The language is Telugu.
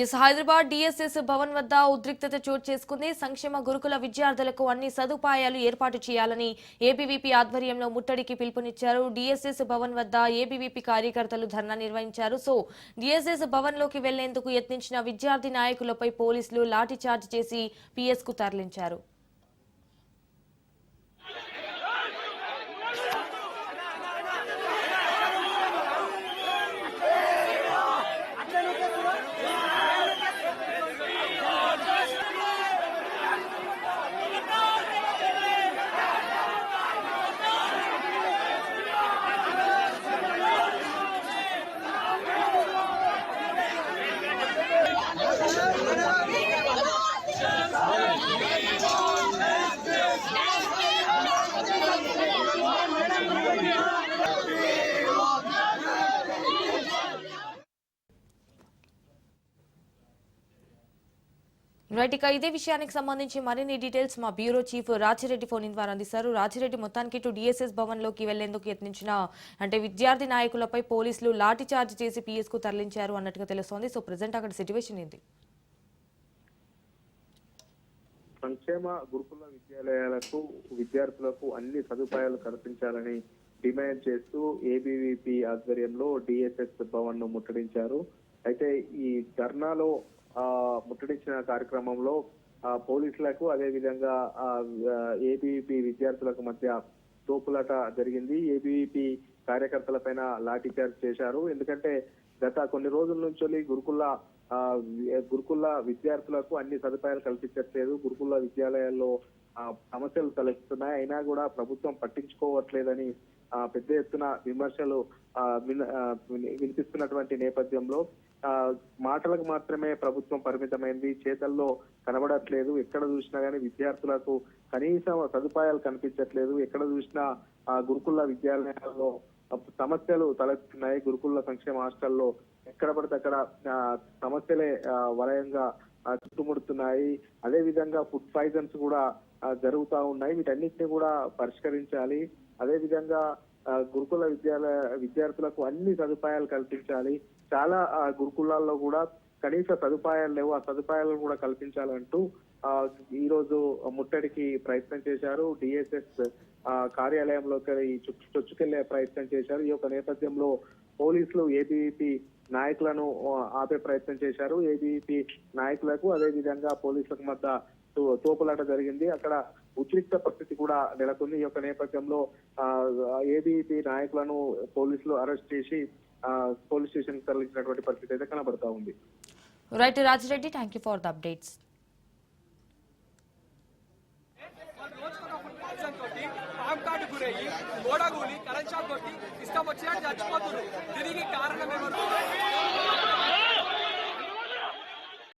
ఎస్ హైదరాబాద్ డిఎస్ఎస్ భవన్ వద్ద ఉద్రిక్తత చోటు చేసుకుంది. సంక్షేమ గురుకుల విద్యార్థులకు అన్ని సదుపాయాలు ఏర్పాటు చేయాలని ఏబీవీపీ ఆధ్వర్యంలో ముట్టడికి పిలుపునిచ్చారు. డిఎస్ఎస్ భవన్ వద్ద ఏబీవీపీ కార్యకర్తలు ధర్నా నిర్వహించారు. సో డిఎస్ఎస్ భవన్లోకి వెళ్ళేందుకు యత్నించిన విద్యార్థి నాయకులపై పోలీసులు లాఠీచార్జ్ చేసి పిఎస్కు తరలించారు. రైట్ ఇక ఇదే విషయానికి సంబంధించి మరిన్ని డీటెయిల్స్ మా bureau chief Rajireddy phone in ద్వారా అందిస్తారు. రాజిరెడ్డి మొత్తానికి ఇటు డిఎస్ఎస్ భవన్లోకి వెళ్ళేందుకు యత్నించిన అంటే విద్యార్థి నాయకులపై పోలీసులు లాఠీ చార్జ్ చేసి పిఎస్కు తరలించారు అన్నట్టుగా తెలుస్తోంది. సో ప్రజెంట్ అక్కడ సిచ్యువేషన్ ఏంటి? సంక్షేమ గురుకుల విద్యాలయాలకు విద్యార్థులకు అన్ని సదుపాయాలు కల్పించాలని డిమాండ్ చేస్తూ ఏబీవీపీ ఆధ్వర్యంలో డిఎస్ఎస్ భవన్ను ముట్టడించారు. అయితే ఈ ధర్నాలో ముట్టడించిన కార్యక్రమంలో ఆ పోలీసులకు అదే విధంగా విద్యార్థులకు మధ్య తోపులాట జరిగింది. ఏబీపీ కార్యకర్తల పైన లాఠీచార్జ్ చేశారు. ఎందుకంటే గత కొన్ని రోజుల నుంచి గురుకుల ఆ, గురుకుల విద్యార్థులకు అన్ని సదుపాయాలు కల్పించట్లేదు. గురుకుల విద్యాలయాల్లో ఆ, సమస్యలు తలెత్తున్నాయి అయినా కూడా ప్రభుత్వం పట్టించుకోవట్లేదని పెద్ద ఎత్తున విమర్శలు విన- ఆ, వినిపిస్తున్నటువంటి నేపథ్యంలో ఆ, మాటలకు మాత్రమే ప్రభుత్వం పరిమితమైంది. చేతల్లో కనబడట్లేదు. ఎక్కడ చూసినా గానీ విద్యార్థులకు కనీసం సదుపాయాలు కనిపించట్లేదు. ఎక్కడ చూసినా ఆ గురుకుల విద్యాలయాల్లో సమస్యలు తలెత్తున్నాయి గురుకుల సంక్షేమ హాస్టల్లో ఎక్కడ పడితే అక్కడ ఆ, సమస్యలే వలయంగా చుట్టుముడుతున్నాయి. అదే విధంగా ఫుడ్ పాయిజన్స్ కూడా జరుగుతూ జరుగుతా ఉన్నాయి. వీటన్నిటిని కూడా పరిష్కరించాలి. అదే విధంగా గురుకుల విద్యాలయ విద్యార్థులకు అన్ని సదుపాయాలు కల్పించాలి. చాలా గురుకులాల్లో కూడా కనీస సదుపాయాలు లేవు. ఆ సదుపాయాలను కూడా కల్పించాలంటూ ఆ, ఈ రోజు ముట్టడికి ప్రయత్నం చేశారు. డిఎస్ఎస్ కార్యాలయంలోకి చొచ్చుకెళ్ళే ప్రయత్నం చేశారు. ఈ యొక్క నేపథ్యంలో పోలీసులు ఏబీపీ నాయకులను ఆపే ప్రయత్నం చేశారు. ఏబిపి నాయకులకు అదే విధంగా పోలీసులకు మధ్య తోపులాట జరిగింది. అక్కడ ఉద్రిక్త పరిస్థితి కూడా నెలకొంది. ఈ యొక్క నేపథ్యంలో ఏబీవీపీ నాయకులను పోలీసులు అరెస్ట్ చేసి ఆ, పోలీస్ స్టేషన్ తరలించినటువంటి పరిస్థితి అయితే కనబడతా ఉంది. Right Rajireddy thank you for the updates card గురయ్యి గోడగూలి కరెంట్ షాక్ కొట్టి ఇష్టం వచ్చినట్టు చచ్చిపోతున్నారు. దీనికి కారణం ఎవరు?